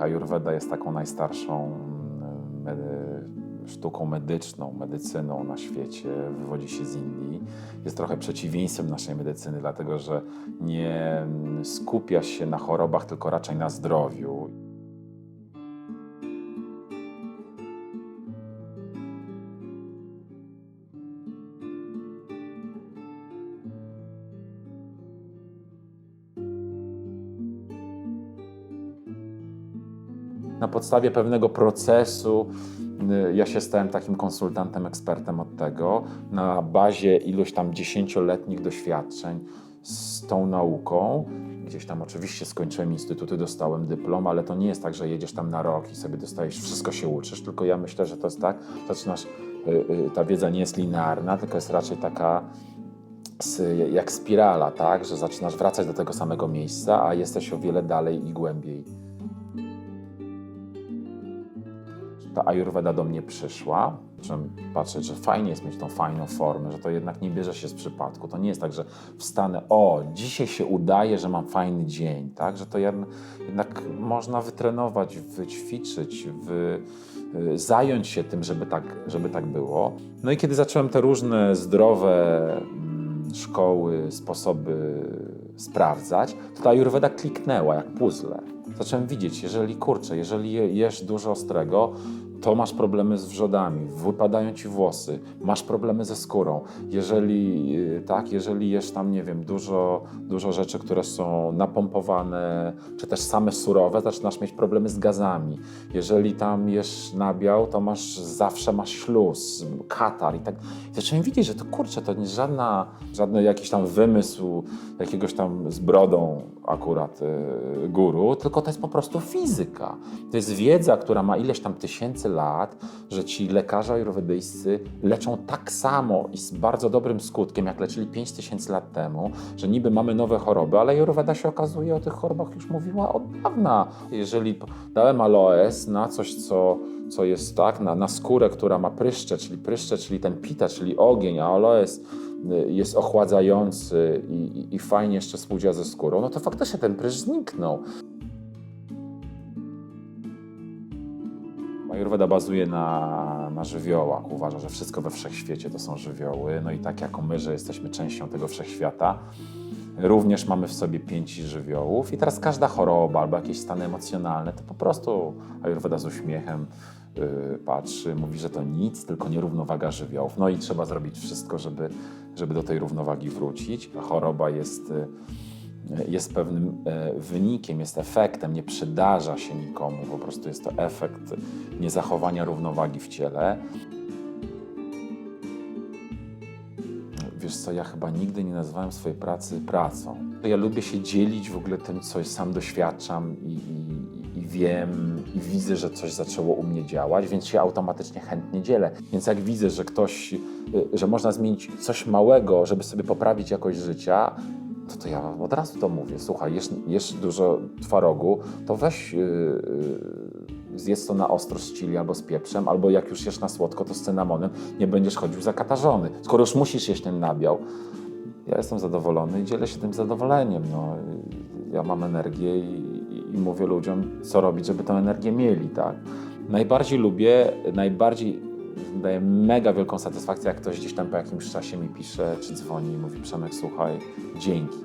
Ayurveda jest taką najstarszą mm, sztuką medyczną, medycyną na świecie. Wywodzi się z Indii. Jest trochę przeciwieństwem naszej medycyny, dlatego że nie mm, skupia się na chorobach, tylko raczej na zdrowiu. Na podstawie pewnego procesu y, ja się stałem takim konsultantem, ekspertem od tego, na bazie iluś tam dziesięcioletnich doświadczeń z tą nauką. Gdzieś tam oczywiście skończyłem instytuty, dostałem dyplom, ale to nie jest tak, że jedziesz tam na rok i sobie dostajesz, wszystko się uczysz, tylko ja myślę, że to jest tak, zaczynasz, y, y, ta wiedza nie jest linearna, tylko jest raczej taka jak spirala, tak, że zaczynasz wracać do tego samego miejsca, a jesteś o wiele dalej i głębiej. Ta Ayurveda do mnie przyszła, czym patrzeć, że fajnie jest mieć tą fajną formę, że to jednak nie bierze się z przypadku. To nie jest tak, że wstanę, o, dzisiaj się udaje, że mam fajny dzień, tak? Że to jed- jednak można wytrenować, wyćwiczyć, wy, y, zająć się tym, żeby tak, żeby tak było. No i kiedy zacząłem te różne zdrowe mm, szkoły, sposoby sprawdzać, to ta Ayurveda kliknęła jak puzzle. Zacząłem widzieć, jeżeli kurczę, jeżeli je- jesz dużo ostrego, to masz problemy z wrzodami, wypadają ci włosy, masz problemy ze skórą. Jeżeli y, tak, jeżeli jesz tam, nie wiem, dużo, dużo rzeczy, które są napompowane, czy też same surowe, zaczynasz mieć problemy z gazami. Jeżeli tam jesz nabiał, to masz zawsze masz śluz, katar i tak. Zacząłem widzieć, że to kurczę, to nie żadna, żadny jakiś tam wymysł jakiegoś tam z brodą akurat y, guru, tylko to jest po prostu fizyka. To jest wiedza, która ma ileś tam tysięcy lat, że ci lekarze ajurwedyjscy leczą tak samo i z bardzo dobrym skutkiem, jak leczyli 5 tysięcy lat temu, że niby mamy nowe choroby, ale Ayurveda się okazuje o tych chorobach już mówiła od dawna. Jeżeli dałem aloes na coś, co, co jest tak, na, na skórę, która ma pryszcze, czyli pryszcze, czyli ten pita, czyli ogień, a aloes y, jest ochładzający i, i, i fajnie jeszcze współdziała ze skórą, no to faktycznie ten pryszcz zniknął. Ayurveda bazuje na, na żywiołach. Uważa, że wszystko we wszechświecie to są żywioły. No i tak jako my, że jesteśmy częścią tego wszechświata, również mamy w sobie pięć żywiołów. I teraz każda choroba albo jakieś stany emocjonalne, to po prostu Ayurveda z uśmiechem yy, patrzy, mówi, że to nic, tylko nierównowaga żywiołów. No i trzeba zrobić wszystko, żeby, żeby do tej równowagi wrócić. Choroba jest. Yy, jest pewnym e, wynikiem, jest efektem, nie przydarza się nikomu, po prostu jest to efekt niezachowania równowagi w ciele. Wiesz co, ja chyba nigdy nie nazwałem swojej pracy pracą. Ja lubię się dzielić w ogóle tym, co sam doświadczam i, i, i wiem, i widzę, że coś zaczęło u mnie działać, więc się automatycznie chętnie dzielę. Więc jak widzę, że ktoś, y, że można zmienić coś małego, żeby sobie poprawić jakość życia, to, to ja od razu to mówię. Słuchaj, jesz, jesz dużo twarogu, to weź yy, zjedz to na ostro z chili albo z pieprzem, albo jak już jesz na słodko, to z cynamonem. Nie będziesz chodził zakatarzony. Skoro już musisz jeść ten nabiał, ja jestem zadowolony i dzielę się tym zadowoleniem. No, ja mam energię i, i, i mówię ludziom, co robić, żeby tę energię mieli. Tak? Najbardziej lubię, najbardziej daje mega wielką satysfakcję, jak ktoś gdzieś tam po jakimś czasie mi pisze, czy dzwoni i mówi, Przemek, słuchaj, dzięki.